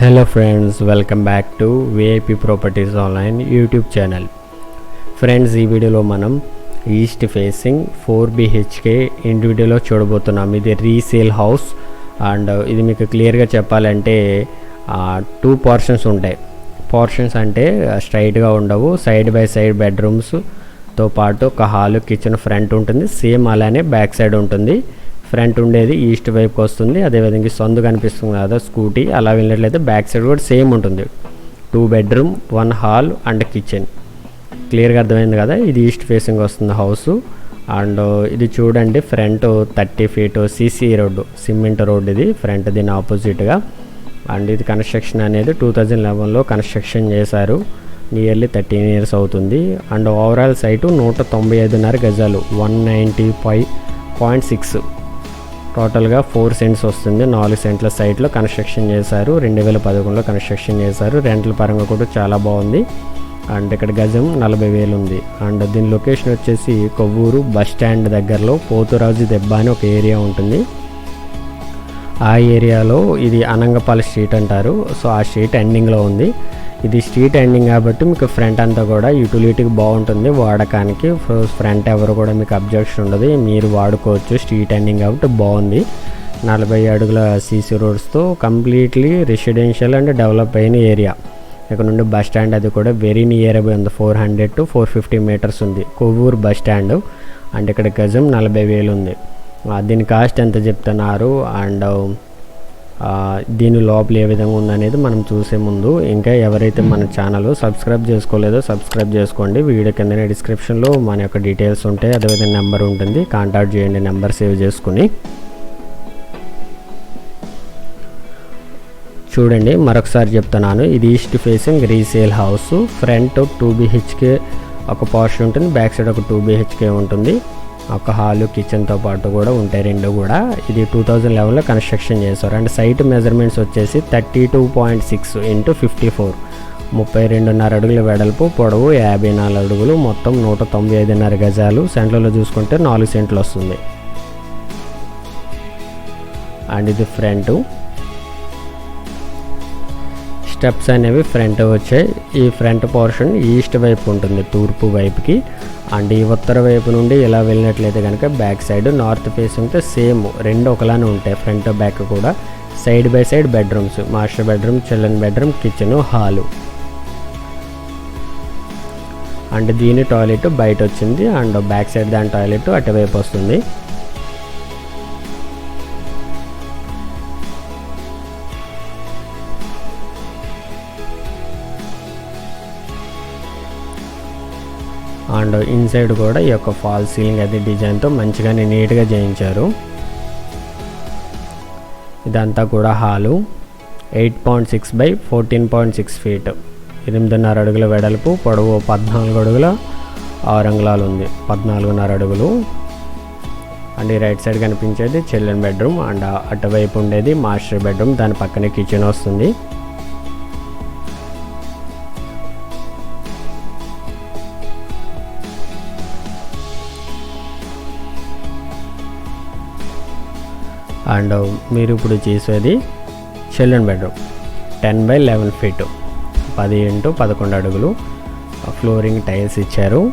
Hello friends welcome back to VIP properties online YouTube channel friends ఈ వీడియోలో మనం east facing four BHK ఇండివిడ్యువల్లో చూడబోతున్నాం. ఇది రీసేల్ హౌస్ అండ్ ఇది మీకు క్లియర్గా చెప్పాలంటే టూ పోర్షన్స్ ఉంటాయి. పోర్షన్స్ అంటే స్ట్రైట్గా ఉండవు. సైడ్ బై సైడ్ బెడ్రూమ్స్తో పాటు ఒక హాల్ కిచెన్ ఫ్రంట్ ఉంటుంది. సేమ్ అలానే బ్యాక్ సైడ్ ఉంటుంది. ఫ్రంట్ ఉండేది ఈస్ట్ వైపుకి వస్తుంది. అదేవిధంగా సందు కనిపిస్తుంది కదా స్కూటీ. అలా వెళ్ళినట్లయితే బ్యాక్ సైడ్ కూడా సేమ్ ఉంటుంది. Two bedroom one hall and kitchen క్లియర్గా అర్థమైంది కదా? ఇది ఈస్ట్ ఫేసింగ్ వస్తుంది హౌస్ అండ్ ఇది చూడండి front thirty feet CC road. Cement road ఇది ఫ్రంట్ దీని ఆపోజిట్గా అండ్ ఇది కన్స్ట్రక్షన్ అనేది టూ థౌజండ్ లెవెన్లో కన్స్ట్రక్షన్ చేశారు. నియర్లీ థర్టీన్ ఇయర్స్ అవుతుంది. అండ్ ఓవరాల్ సైటు నూట తొంభై ఐదున్నర గజాలు one ninety five point six టోటల్గా ఫోర్ సెంట్స్ వస్తుంది. నాలుగు సెంట్ల సైట్లో కన్స్ట్రక్షన్ చేశారు. రెండు వేల పదకొండులో కన్స్ట్రక్షన్ చేశారు. రెంట్ల పరంగా కూడా చాలా బాగుంది. అండ్ ఇక్కడ గజం నలభై వేలు ఉంది. అండ్ దీని లొకేషన్ వచ్చేసి కొవ్వూరు బస్ స్టాండ్ దగ్గరలో పోతురాజు దెబ్బ అని ఒక ఏరియా ఉంటుంది. ఆ ఏరియాలో ఇది అనంగపాల స్ట్రీట్ అంటారు. సో ఆ స్ట్రీట్ ఎండింగ్లో ఉంది. ఇది స్ట్రీట్ ఎండింగ్ కాబట్టి మీకు ఫ్రంట్ అంతా కూడా యూటిలిటీకి బాగుంటుంది. వాడకానికి ఫ్రంట్ ఎవరు కూడా మీకు అబ్జెక్షన్ ఉండదు. మీరు వాడుకోవచ్చు. స్ట్రీట్ ఎండింగ్ కాబట్టి బాగుంది. నలభై అడుగుల సీసీ రోడ్స్తో కంప్లీట్లీ రెసిడెన్షియల్ అండ్ డెవలప్ అయిన ఏరియా. ఇక్కడ నుండి బస్ స్టాండ్ అది కూడా వెరీ నియర్ అబై ఉంది. Four hundred to four fifty metres ఉంది. Kovvur bus stand. అండ్ ఇక్కడ గజం నలభై వేలు ఉంది. దీని కాస్ట్ ఎంత చెప్తున్నారు? అండ్ దీని లోపల ఏ విధంగా ఉందనేది మనం చూసే ముందు ఇంకా ఎవరైతే మన ఛానల్ సబ్స్క్రైబ్ చేసుకోలేదో సబ్స్క్రైబ్ చేసుకోండి. వీడియో కిందనే డిస్క్రిప్షన్లో మన యొక్క డీటెయిల్స్ ఉంటాయి. అదేవిధంగా నెంబర్ ఉంటుంది. కాంటాక్ట్ చేయండి. నెంబర్ సేవ్ చేసుకుని చూడండి. మరొకసారి చెప్తున్నాను. ఇది east facing resale house. Front two BHK ఒక పోర్షన్ ఉంటుంది. బ్యాక్ సైడ్ ఒక టూ బిహెచ్కే ఉంటుంది. ఒక హాలు కిచెన్తో పాటు కూడా ఉంటాయి. రెండు కూడా. ఇది టూ థౌజండ్ లెవెన్లో కన్స్ట్రక్షన్ చేశారు. అండ్ సైట్ మెజర్మెంట్స్ వచ్చేసి thirty two point six into fifty four. ముప్పై రెండున్నర అడుగుల వెడల్పు పొడవు యాభై నాలుగు అడుగులు. మొత్తం నూట తొంభై ఐదున్నర గజాలు. సెంట్లలో చూసుకుంటే నాలుగు సెంట్లు వస్తుంది. అండ్ ఇది ఫ్రంట్. స్టెప్స్ అనేవి ఫ్రంట్ వచ్చాయి. ఈ ఫ్రంట్ పోర్షన్ ఈస్ట్ వైపు ఉంటుంది తూర్పు వైపుకి. అండ్ ఈ ఉత్తర వైపు నుండి ఇలా వెళ్ళినట్లయితే కనుక బ్యాక్ సైడ్ నార్త్ ఫేసింగ్తో సేమ్ రెండు ఒకలానే ఉంటాయి ఫ్రంట్ బ్యాక్ కూడా. Side by side bedrooms master bedroom children bedroom kitchen hall. And దీని టాయిలెట్ బయట వచ్చింది అండ్ బ్యాక్ సైడ్ దాని టాయిలెట్ అటువైపు వస్తుంది. అండ్ ఇన్సైడ్ కూడా ఈ యొక్క ఫాల్ సీలింగ్ అది డిజైన్తో మంచిగానే నీట్గా చేయించారు. ఇదంతా కూడా hall. Eight point six by fourteen point six feet. ఎనిమిదిన్నర అడుగుల వెడల్పు పొడవు పద్నాలుగు అడుగుల ఆరు అంగుళాలు ఉంది. పద్నాలుగున్నర అడుగులు. అండ్ ఈ రైట్ సైడ్ కనిపించేది చిల్డ్రన్ బెడ్రూమ్ అండ్ అటువైపు ఉండేది మాస్టర్ బెడ్రూమ్. దాని పక్కనే కిచెన్ వస్తుంది. అండ్ మీరు ఇప్పుడు చేసేది children bedroom. Ten by eleven feet. పది ఇంటూ పదకొండు అడుగులు. ఫ్లోరింగ్ టైల్స్ ఇచ్చారు.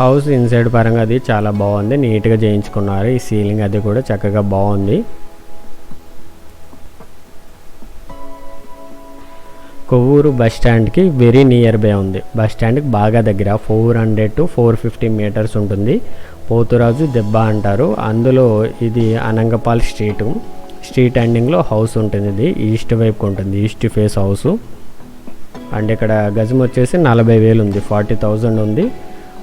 హౌస్ ఇన్సైడ్ పరంగా అది చాలా బాగుంది. నీట్గా చేయించుకున్నారు. ఈ సీలింగ్ అది కూడా చక్కగా బాగుంది. కొవ్వూరు బస్ స్టాండ్కి వెరీ నియర్ బై ఉంది. బస్ స్టాండ్కి బాగా దగ్గర. Four hundred to four fifty metres ఉంటుంది. పోతురాజు దెబ్బ అంటారు. అందులో ఇది అనంగపాల్ స్ట్రీట్. స్ట్రీట్ ఎండింగ్లో హౌస్ ఉంటుంది ఇది. ఈస్ట్ వైపు ఉంటుంది. East face house. అండ్ ఇక్కడ గజం వచ్చేసి నలభై వేలు ఉంది. ఫార్టీ థౌజండ్ ఉంది.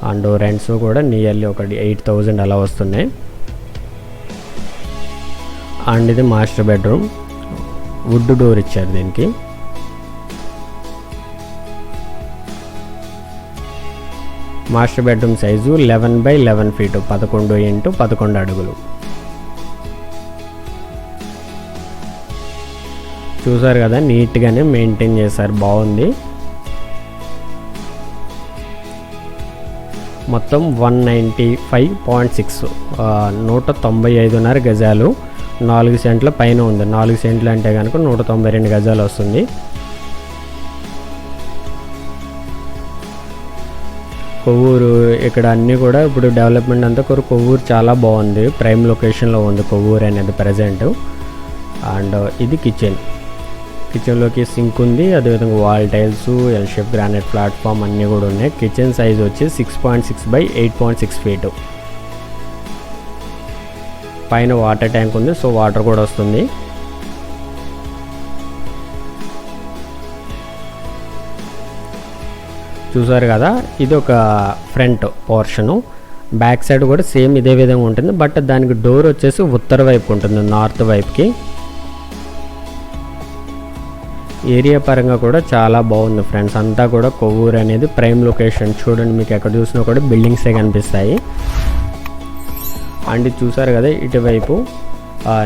అండ్ రెంట్స్ కూడా నియర్లీ ఒకటి ఎయిట్ థౌజండ్ అలా వస్తున్నాయి. అండ్ ఇది మాస్టర్ బెడ్రూమ్. వుడ్ డోర్ ఇచ్చారు దీనికి. Master bedroom size eleven by eleven feet పదకొండు ఇంటూ పదకొండు అడుగులు. చూసారు కదా నీట్గానే మెయింటైన్ చేశారు బాగుంది. మొత్తం one ninety five point six నూట తొంభై ఐదున్నర గజాలు నాలుగు సెంట్ల పైన ఉంది. నాలుగు సెంట్లు అంటే కనుక నూట తొంభై రెండు గజాలు వస్తుంది. కొవ్వూరు ఇక్కడ అన్నీ కూడా ఇప్పుడు డెవలప్మెంట్ అంతా కూడా కొవ్వూరు చాలా బాగుంది. ప్రైమ్ లొకేషన్లో ఉంది కొవ్వూరు అనేది ప్రజెంట్ అండ్ ఇది కిచెన్ కిచెన్లోకి సింక్ ఉంది అదేవిధంగా wall tiles L shape granite platform అన్నీ కూడా ఉన్నాయి. కిచెన్ సైజ్ వచ్చి six point six by eight point six feet పైన వాటర్ ట్యాంక్ ఉంది సో వాటర్ కూడా వస్తుంది. చూసారు కదా ఇది ఒక ఫ్రంట్ పోర్షను. బ్యాక్ సైడ్ కూడా సేమ్ ఇదే విధంగా ఉంటుంది. బట్ దానికి డోర్ వచ్చేసి ఉత్తర వైపు ఉంటుంది నార్త్ వైపుకి. ఏరియా పరంగా కూడా చాలా బాగుంది ఫ్రెండ్స్. అంతా కూడా కొవ్వూరు అనేది ప్రైమ్ లొకేషన్. చూడండి మీకు ఎక్కడ చూసినా కూడా బిల్డింగ్సే కనిపిస్తాయి. అండ్ చూసారు కదా ఇటువైపు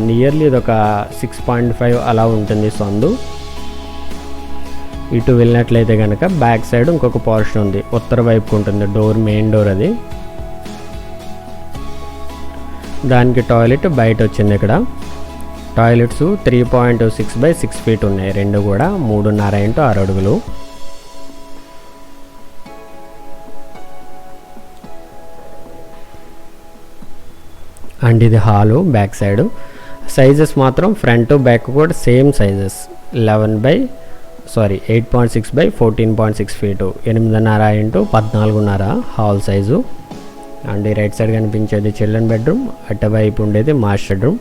నియర్లీ ఇది ఒక సిక్స్ పాయింట్ ఫైవ్ అలా ఉంటుంది సందు. ఇటు వెళ్ళినట్లయితే కనుక బ్యాక్ సైడ్ ఇంకొక పోర్షన్ ఉంది. ఉత్తర వైపుకు ఉంటుంది డోర్ మెయిన్ డోర్ అది. దానికి టాయిలెట్ బయట వచ్చింది ఇక్కడ. Toilets three point six by six feet ఉన్నాయి. రెండు కూడా మూడున్నర ఇంటూ ఆరు అడుగులు. అండ్ ఇది హాలు బ్యాక్ సైడ్. సైజెస్ మాత్రం ఫ్రంట్ బ్యాక్ కూడా same sizes. Eleven by sorry eight point six by fourteen point six feet ఎనిమిదిన్నర ఇంటూ పద్నాలుగున్నర హాల్ సైజు. అండ్ ఈ రైట్ సైడ్ కనిపించేది చిల్డ్రన్ బెడ్రూమ్ అటువైపు ఉండేది మాస్టర్ బెడ్రూమ్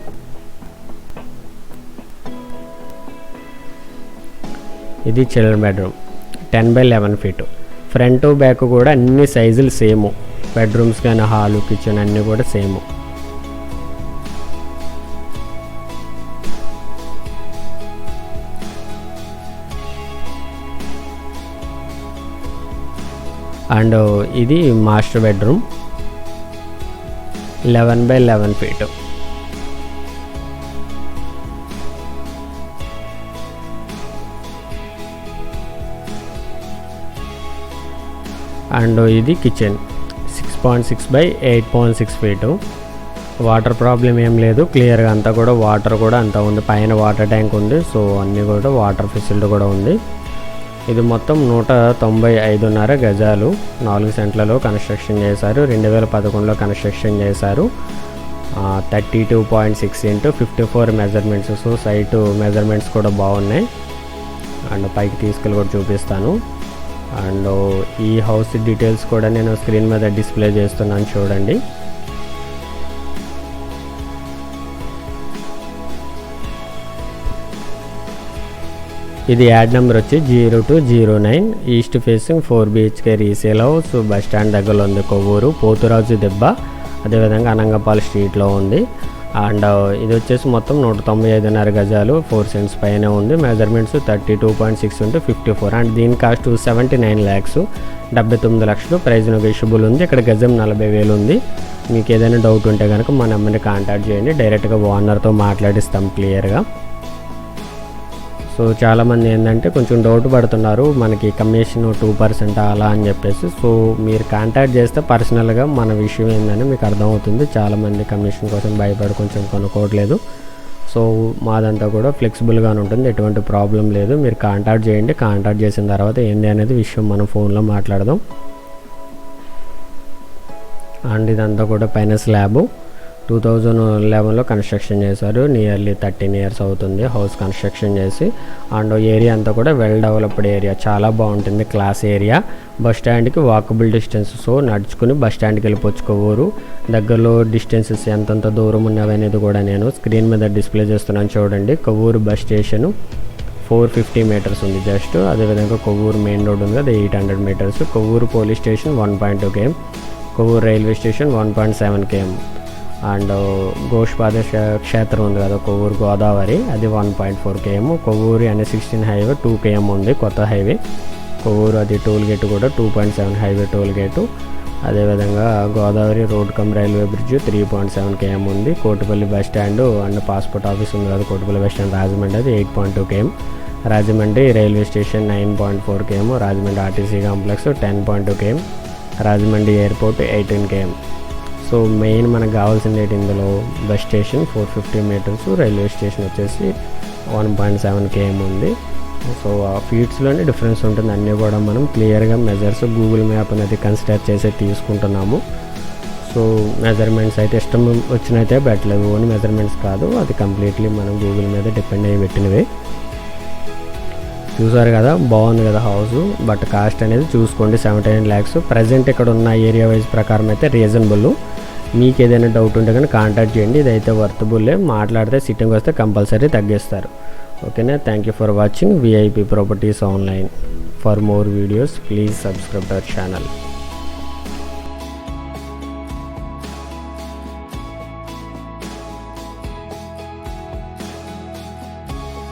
ఇది children bedroom ten by eleven feet front back కూడా అన్ని సైజులు సేము. బెడ్రూమ్స్ కానీ హాలు కిచెన్ అన్నీ కూడా సేము. అండ్ ఇది master bedroom. Eleven by eleven feet. And ఇది kitchen. Six point six by eight point six feet. Water problem ఏం లేదు. క్లియర్గా అంతా కూడా వాటర్ కూడా అంతా ఉంది. పైన వాటర్ ట్యాంక్ ఉంది. సో అన్నీ కూడా వాటర్ ఫెసిలిటీ కూడా ఉంది. ఇది మొత్తం నూట తొంభై ఐదున్నర గజాలు. నాలుగు సెంట్లలో కన్స్ట్రక్షన్ చేశారు. రెండు వేల పదకొండులో కన్స్ట్రక్షన్ చేశారు. Thirty two point six into fifty four measurements. So site measurements కూడా బాగున్నాయి. అండ్ పైకి తీసుకెళ్ళి కూడా చూపిస్తాను. అండ్ ఈ హౌస్ డీటెయిల్స్ కూడా నేను స్క్రీన్ మీద డిస్ప్లే చేస్తున్నాను చూడండి. ఇది యాడ్ నెంబర్ వచ్చి zero two zero nine east facing four BHK resale house bus stand దగ్గరలో ఉంది కొవ్వూరు పోతురాజు దెబ్బ. అదేవిధంగా అనంగపాల్ స్ట్రీట్లో ఉంది. అండ్ ఇది వచ్చేసి మొత్తం నూట తొంభై ఐదున్నర గజాలు ఫోర్ సెంట్స్ పైన ఉంది. Measurements thirty two point six ఉంటే ఫిఫ్టీ ఫోర్. అండ్ దీని కాస్ట్ సెవెంటీ నైన్ ల్యాక్స్. డెబ్బై తొమ్మిది లక్షలు ప్రైజ్ నెగోషియబుల్ ఉంది. ఇక్కడ గజం నలభై వేలు ఉంది. మీకు ఏదైనా డౌట్ ఉంటే కనుక మా నెంబర్ని కాంటాక్ట్ చేయండి. డైరెక్ట్గా ఓనర్తో మాట్లాడిస్తాం క్లియర్గా. సో చాలామంది ఏంటంటే కొంచెం డౌట్ పడుతున్నారు మనకి కమిషన్ టూ పర్సెంట్ అలా అని చెప్పేసి. సో మీరు కాంటాక్ట్ చేస్తే పర్సనల్గా మన విషయం ఏందని మీకు అర్థమవుతుంది. చాలామంది కమిషన్ కోసం భయపడి కొంచెం కొనుక్కోవట్లేదు. సో మాదంతా కూడా ఫ్లెక్సిబుల్గానే ఉంటుంది ఎటువంటి ప్రాబ్లం లేదు. మీరు కాంటాక్ట్ చేయండి కాంటాక్ట్ చేసిన తర్వాత ఏంది అనేది విషయం మనం ఫోన్లో మాట్లాడదాం. అండ్ ఇదంతా కూడా పైన స్లాబు టూ థౌజండ్ లెవెన్లో కన్స్ట్రక్షన్ చేశారు. నియర్లీ థర్టీన్ ఇయర్స్ అవుతుంది హౌస్ కన్స్ట్రక్షన్ చేసి. అండ్ ఏరియా అంతా కూడా వెల్ డెవలప్డ్ ఏరియా చాలా బాగుంటుంది క్లాస్ ఏరియా బస్ స్టాండ్కి వాకబుల్ డిస్టెన్స్ సో నడుచుకుని బస్ స్టాండ్కి వెళ్ళిపోచుకోవరు. దగ్గరలో డిస్టెన్సెస్ ఎంతంత దూరం ఉన్నవి అనేది కూడా నేను స్క్రీన్ మీద డిస్ప్లే చేస్తున్నాను చూడండి. Kovvur bus station four fifty metres ఉంది జస్ట్ అదేవిధంగా కొవ్వూరు మెయిన్ రోడ్ ఉంది అది eight hundred metres Kovvur police station one point two KM Kovvur railway station one point seven KM and Goshpada Kshetram ఉంది కదా కొవ్వూరు గోదావరి. అది one point four KM Kovvur అనే sixteen highway two KM ఉంది కొత్త highway Kovvur అది toll gate కూడా two point seven highway toll gate అదేవిధంగా Godavari road cum railway bridge three point seven KM ఉంది Kotipalli bus stand and passport office ఉంది కదా Kotipalli bus stand Rajahmundry అది eight point two KM Rajahmundry railway station nine point four KM Rajahmundry RTC complex ten point two KM Rajahmundry airport eighteen KM so main మనకు కావాల్సింది ఏంటి ఇందులో? Bus station four fifty metres railway station వచ్చేసి one point seven KM ఉంది. So ఆ ఫీట్స్లోనే difference ఉంటుంది. అన్నీ కూడా మనం క్లియర్గా మెజర్స్ గూగుల్ మ్యాప్ అనేది కన్సిడర్ చేసి తీసుకుంటున్నాము. సో మెజర్మెంట్స్ అయితే ఇష్టం వచ్చినైతే బెటర్ ఓన్లీ మెజర్మెంట్స్ కాదు. అది కంప్లీట్లీ మనం గూగుల్ మీద డిపెండ్ అయ్యి పెట్టినవే. చూసారు కదా బాగుంది కదా హౌస్. బట్ కాస్ట్ అనేది చూసుకోండి సెవెంటీ నైన్ ల్యాక్స్ ప్రజెంట్ ఇక్కడ ఉన్న ఏరియా వైజ్ ప్రకారం అయితే రీజనబుల్ మీకు ఏదైనా డౌట్ ఉంటే కానీ కాంటాక్ట్ చేయండి. ఇదైతే వర్తబుల్లే మాట్లాడితే సిట్టింగ్ వస్తే కంపల్సరీ తగ్గిస్తారు. ఓకేనా? Thank you for watching VIP properties online for more videos please subscribe our channel